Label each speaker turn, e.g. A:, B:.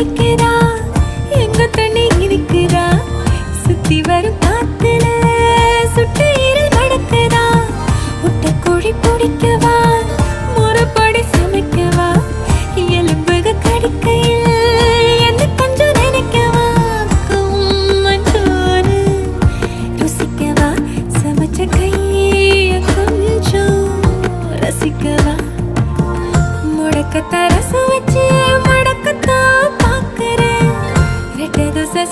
A: துடிக்கிறா எங்க தண்ணி இருக்கிறா சுத்தி வரும் காத்துல சுட்டு இருள் கடக்குதா முட்டை குழி பிடிக்கவா? முறப்படி சமைக்கவா? எலும்புக கடிக்கையில் என்ன கொஞ்சம் நினைக்கவா? மஞ்சோறு ருசிக்கவா? சமைச்ச கைய கொஞ்சம் ரசிக்கவா? முடக்கத்த ரசம்